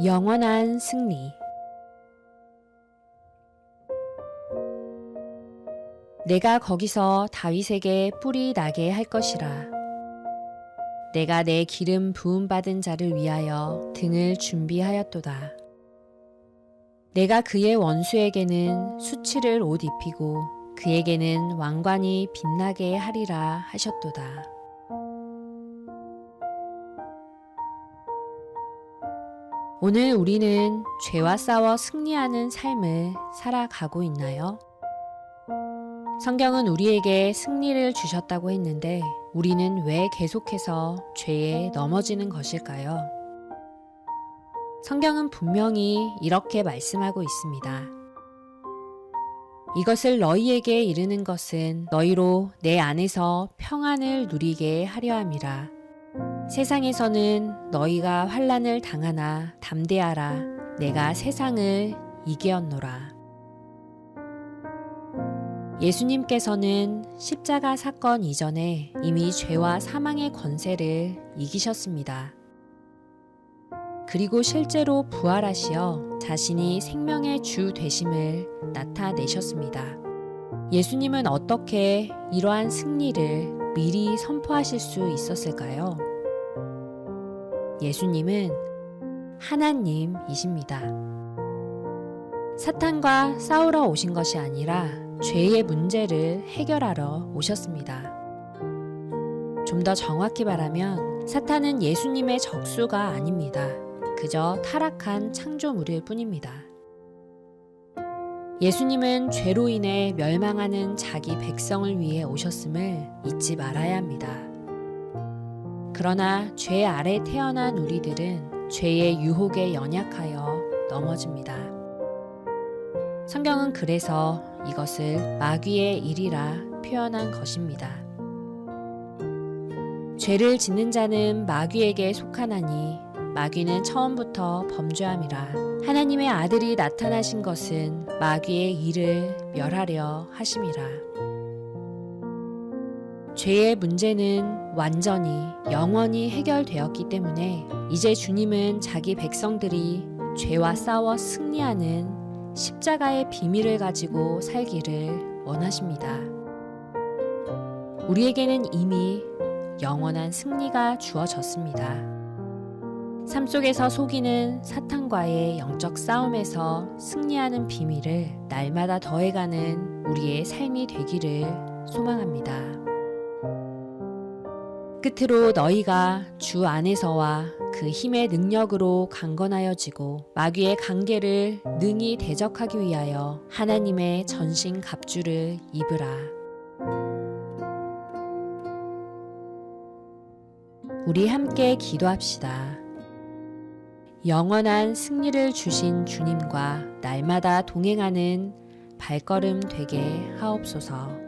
영원한 승리 내가 거기서 다윗에게 뿔이 나게 할 것이라. 내가 내 기름 부음 받은 자를 위하여 등을 준비하였도다. 내가 그의 원수에게는 수치를 옷 입히고 그에게는 왕관이 빛나게 하리라 하셨도다. 오늘 우리는 죄와 싸워 승리하는 삶을 살아가고 있나요? 성경은 우리에게 승리를 주셨다고 했는데 우리는 왜 계속해서 죄에 넘어지는 것일까요? 성경은 분명히 이렇게 말씀하고 있습니다. 이것을 너희에게 이르는 것은 너희로 내 안에서 평안을 누리게 하려 함이라. 세상에서는 너희가 환란을 당하나 담대하라. 내가 세상을 이기었노라. 예수님께서는 십자가 사건 이전에 이미 죄와 사망의 권세를 이기셨습니다. 그리고 실제로 부활하시어 자신이 생명의 주 되심을 나타내셨습니다. 예수님은 어떻게 이러한 승리를 미리 선포하실 수 있었을까요? 예수님은 하나님이십니다. 사탄과 싸우러 오신 것이 아니라 죄의 문제를 해결하러 오셨습니다. 좀 더 정확히 말하면 사탄은 예수님의 적수가 아닙니다. 그저 타락한 창조물일 뿐입니다. 예수님은 죄로 인해 멸망하는 자기 백성을 위해 오셨음을 잊지 말아야 합니다. 그러나 죄 아래 태어난 우리들은 죄의 유혹에 연약하여 넘어집니다. 성경은 그래서 이것을 마귀의 일이라 표현한 것입니다. 죄를 짓는 자는 마귀에게 속하나니 마귀는 처음부터 범죄함이라 하나님의 아들이 나타나신 것은 마귀의 일을 멸하려 하심이라. 죄의 문제는 완전히 영원히 해결되었기 때문에 이제 주님은 자기 백성들이 죄와 싸워 승리하는 십자가의 비밀을 가지고 살기를 원하십니다. 우리에게는 이미 영원한 승리가 주어졌습니다. 삶 속에서 속이는 사탄과의 영적 싸움에서 승리하는 비밀을 날마다 더해가는 우리의 삶이 되기를 소망합니다. 끝으로 너희가 주 안에서와 그 힘의 능력으로 강건하여지고 마귀의 관계를 능히 대적하기 위하여 하나님의 전신 갑주를 입으라. 우리 함께 기도합시다. 영원한 승리를 주신 주님과 날마다 동행하는 발걸음 되게 하옵소서.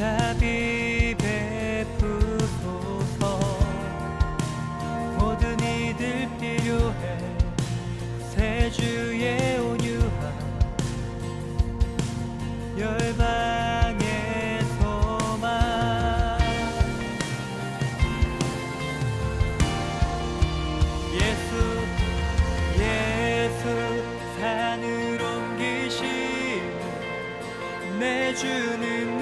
자비 베푸소서. 모든 이들 필요해 새 주의 온유함. 열방의 소망 예수 예수 산을 옮기신 내 주는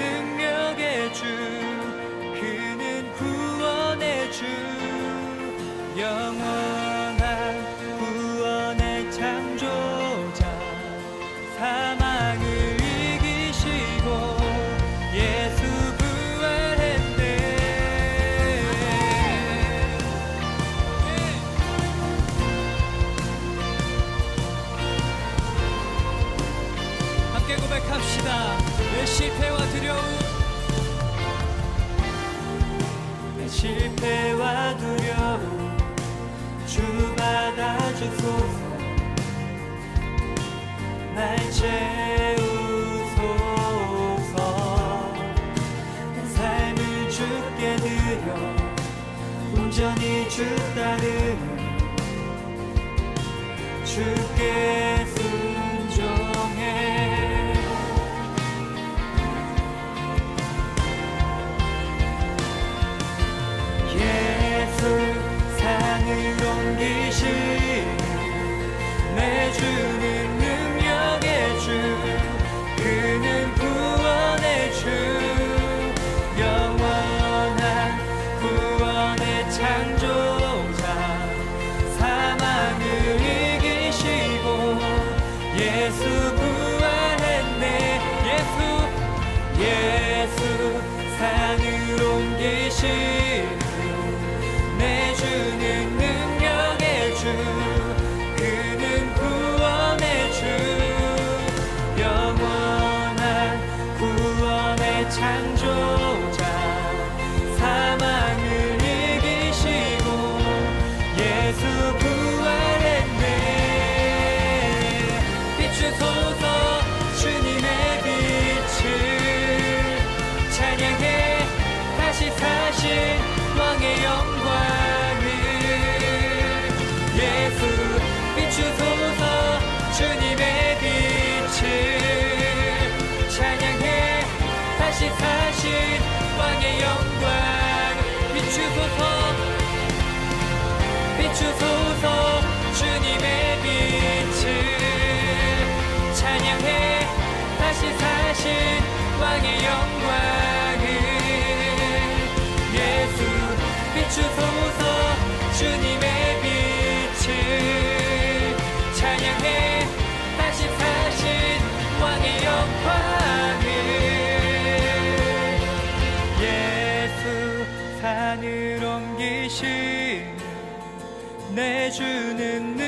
온전히 주 따르는 주께 순종해. 예수 산을 옮기신 내주는 예수 부활했네. 예수 예수 산을 옮기신 사신 왕의 영광을 예수 비추소서 주님의 빛을 찬양해 다시 사신 왕의 영광을 예수 산을 옮기신 내주는